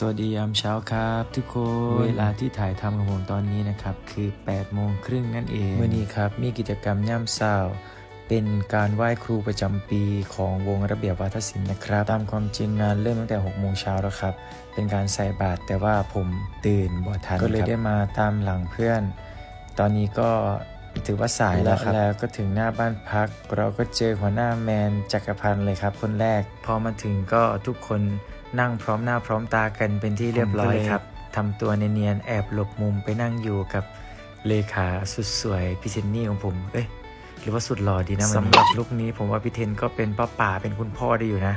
สวัสดียามเช้าครับทุกคน เวลาที่ถ่ายทำของผมตอนนี้นะครับ คือ8โมงครึ่งนั่นเองเมื่อนี้ครับ มีกิจกรรมย่ำเช้าเป็นการไหว้ครูประจำปีของวงระเบียบวัฒนศิลป์นะครับ ตามความจริงงานเริ่มตั้งแต่6โมงเช้าแล้วครับ เป็นการใส่บาตรแต่ว่าผมตื่นบ่ทันก็เลยได้มาตามหลังเพื่อน ตอนนี้ก็ถือว่าสายแล้วครับแล้วก็ถึงหน้าบ้านพัก เราก็เจอหัวหน้าแมนจักรพันธ์เลยครับ คนแรก พอมาถึงก็ทุกคน นั่งพร้อมหน้าพร้อมตากันเป็นที่เรียบร้อยครับทำตัวเนียนๆแอบหลบมุมไปนั่งอยู่กับเลขาสุดสวยพี่เซนนี่ของผม เอ้ยหรือว่าสุดหล่อดีนะสำหรับลุคนี้ผมว่าพี่เทนก็เป็นป้าป่าเป็นคุณพ่อได้อยู่นะ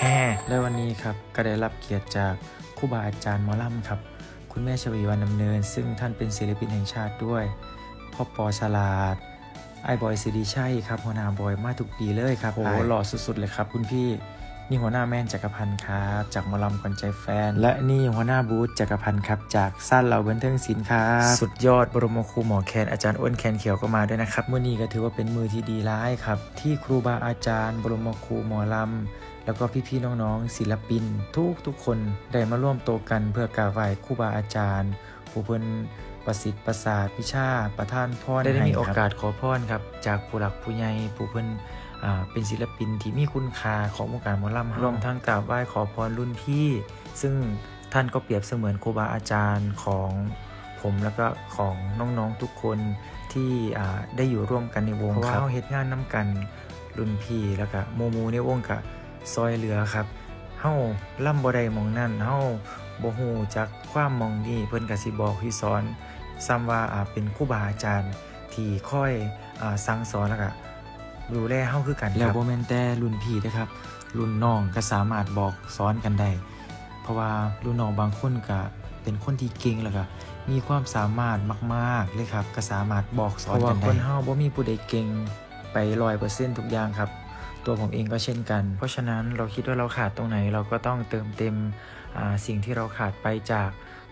แฮ่และวันนี้ครับก็ได้รับเกียรติจากครูบาอาจารย์หมอล่ำครับ คุณแม่ชวีวันดำเนิน ซึ่งท่านเป็นศิลปินแห่งชาติด้วย พ่อปอฉลาดไอ้บอยซีดีใช่ครับหัวหน้าบอยมาทุกปีเลยครับโอ้หล่อสุดๆเลยครับ คุณพี่ นี่หัวหน้าแม่นจักรพันธ์ครับจากหมอลำคนใจแฟน และนี่หัวหน้าบูธจักรพันธ์ครับจากสั้นเราบันเทิงศิลป์ครับสุดยอดบรมครูหมอแคนอาจารย์อ้นแคนเขียวก็มาด้วยนะครับเมื่อนี้ก็ถือว่าเป็นมือที่ดีร้ายครับ ที่ครูบาอาจารย์ บรมครูหมอลำแล้วก็พี่ๆน้องๆ ศิลปิน ทุกทุกๆคนได้มาร่วมโตกันเพื่อกราบไหว้ครูบาอาจารย์ ผู้เพิ่นประสิทธิ์ประสาทวิชาประท่านพรได้ได้มีโอกาสขอพรครับ จากผู้หลักผู้ใหญ่ผู้เพิ่นอ่า เป็นศิลปินที่มีคุณค่าของวงการหมอลำรวมทั้งกราบไหว้ขอพรรุ่นพี่ ซึ่งท่านก็เปรียบเสมือนครูบาอาจารย์ของผมแล้วก็ของน้องๆทุกคนที่ได้อยู่ร่วมกันในวงครับเพราเฮ็ดงานน้กันรุ่นพี่แล้วก็โมมูในวงกับซอยเหลือครับเฮาล่ำบ่ได้มองนั่นเฮาบ่ฮู้จักความมองนี่เพิ่นก็สิบอกสิสอนซ้ำว่าอ่าเป็นครูบาอาจารย์ที่ค่อยอ่าสั่งสอนแล้วก็ ดูแลเฮาคือกันแล้วบ่แม่นแต่รุ่นพี่เด้อครับ รุ่นน้องก็สามารถบอกสอนกันได้เพราะว่ารุ่นน้องบางคนก็เป็นคนที่เก่งแล้วก็มีความสามารถมากๆเลยครับ ก็สามารถบอกสอนกันได้เพราะว่าคนเฮาบ่มีผู้ใดเก่งไป100%ทุกอย่างครับ ตัวผมเองก็เช่นกัน เพราะฉะนั้นเราคิดว่าเราขาดตรงไหน เราก็ต้องเติมเต็มอ่าสิ่งที่เราขาดไปจาก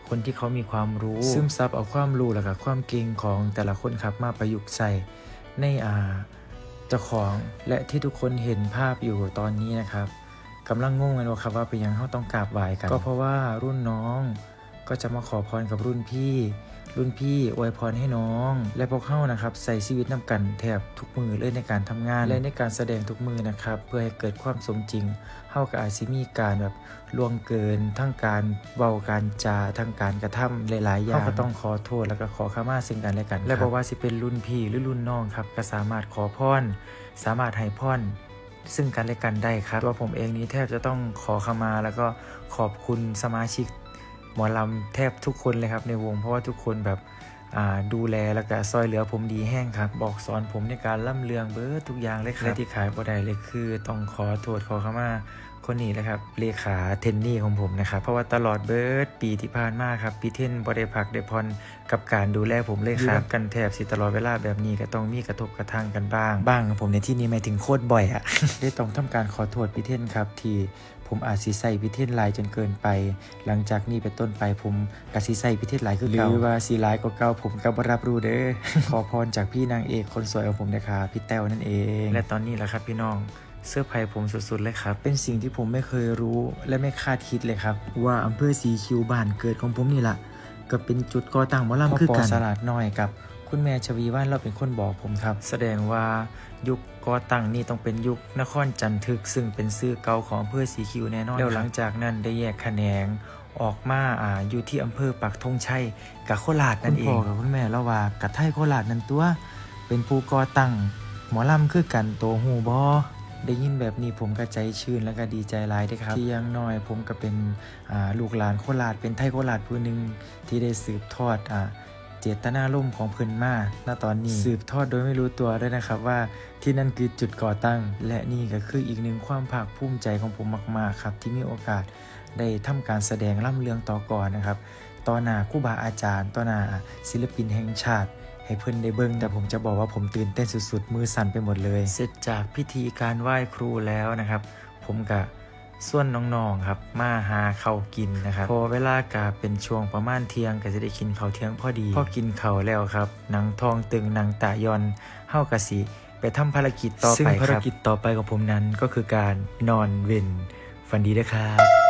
คนที่เขามีความรู้ซึมซับเอาความรู้แล้วก็ความเก่งของแต่ละคนครับมาประยุกต์ใส่ในอ่า เจ้าของและที่ทุกคนเห็นภาพอยู่ตอนนี้นะครับกำลังงงกันว่าครับว่าเป็นยังเขาต้องกราบไหว้กัน ก็เพราะว่ารุ่นน้อง ก็จะมาขอพรกับรุ่นพี่ รุ่นพี่อวยพรให้น้อง และพวกเข้านะครับใส่ชีวิตน้ากันแทบทุกมือเลยในการทำงานและในการแสดงทุกมือนะครับ เพื่อให้เกิดความสมจริงเฮากับอาจสิมีการแบบล่วงเกิน ทั้งการเบาการจาทั้งการกระทำหลาย ๆ อย่างเขาก็ต้องขอโทษแล้วก็ขอขมาซึ่งกันและกัน และบอกว่าสิเป็นรุ่นพี่หรือรุ่นน้องครับก็สามารถขอพรสามารถให้พรซึ่งกันและกันได้ครับตัวผมเองนี้แทบจะต้องขอขมาแล้วก็ขอบคุณสมาชิก หมอลำแทบทุกคนเลยครับในวง เพราะว่าทุกคนแบบอ่าดูแลแล้วก็ซอยเหลือผมดีแห้งครับ บอกสอนผมในการล่ำเลืองเบิร์ทุกอย่างเลยครับและที่ขายบ่ได้เลยคือ ต้องขอโทษขอขมา คนนี้นะครับเลขาเทนนี่ของผมนะครับ เพราะว่าตลอดเบิร์ดปีที่ผ่านมาครับพี่เทนบริพักได้พรกับการดูแลผมเลยครับกันแทบสิตลอดเวลาแบบนี้ก็ต้องมีกระทบกระทั่งกันบ้าง บ้างครับผมในที่นี้หมายถึงโคตรบ่อยอะได้ต้องทำการขอโทษพี่เทนครับที่ผมอาจสิใส่พิเทศลายจนเกินไป หลังจากนี้เป็นต้นไปผมกะสิใส่พิเทศลายคือเก่าหรือว่าสีลายก็เก่าผมก็บ่รับรู้เด้อขอพรจากพี่นางเอกคนสวยของผมนะคะพี่แต้วนั่นเอง และตอนนี้แหละครับพี่น้อง เสื้อผ้าผมสุดๆเลยครับ เป็นสิ่งที่ผมไม่เคยรู้และไม่คาดคิดเลยครับ ว่าอำเภอสีคิวบ้านเกิดของผมนี่แหละก็เป็นจุดก่อตั้งหมอลำคือกันสลัดน้อยกับ คุณแม่ชวีว่านเราเป็นคนบอกผมครับ แสดงว่ายุคก่อตั้งนี่ต้องเป็นยุคนครจันทึก ซึ่งเป็นซื้อเก่าของอำเภอสีคิวแน่นอนแล้วหลังจากนั้นได้แยกแขนงออกมาอ่าอยู่ที่อำเภอปักธงชัยกับโคราชนั่นเองคุณพ่อกับคุณแม่เราว่ากับไทยโคราชนั่นตัว เป็นผู้ก่อตั้งหมอลำคือกันโตหูบอ ได้ยินแบบนี้ผมก็ใจชื่นแล้วก็ดีใจหลายด้วยครับที่ยังน้อยผมก็เป็นลูกหลานโคราชเป็นไทยโคราชผู้หนึ่งที่ได้สืบทอดอเจตนาร่มของเพิ่นมาณตอนนี้สืบทอดโดยไม่รู้ตัวด้วยนะครับว่าที่นั่นคือจุดก่อตั้ง และนี่ก็คืออีกหนึ่งความภาคภูมิใจของผมมาก ๆ ครับ ที่มีโอกาสได้ทำการแสดงล่ำเลืองต่อก่อนนะครับต่อหน้าครูบาอาจารย์ต่อหน้าศิลปินแห่งชาติ ให้เพื่อนได้เบิ้งแต่ผมจะบอกว่าผมตื่นเต้นสุดๆ มือสั่นไปหมดเลย เสร็จจากพิธีการไหว้ครูแล้วนะครับ ผมกับส่วนน้องๆครับ มาหาเข้ากินนะครับพอเวลากาเป็นช่วงประมาณเที่ยงก็จะได้กินข้าวเที่ยงพอดีพอกินข้าวแล้วครับหนังทองตึงหนังตะยอนเฮากะสิไปทำภารกิจต่อไปครับซึ่งภารกิจต่อไปของผมนั้นก็คือการนอนเว้นฝันดีนะครับ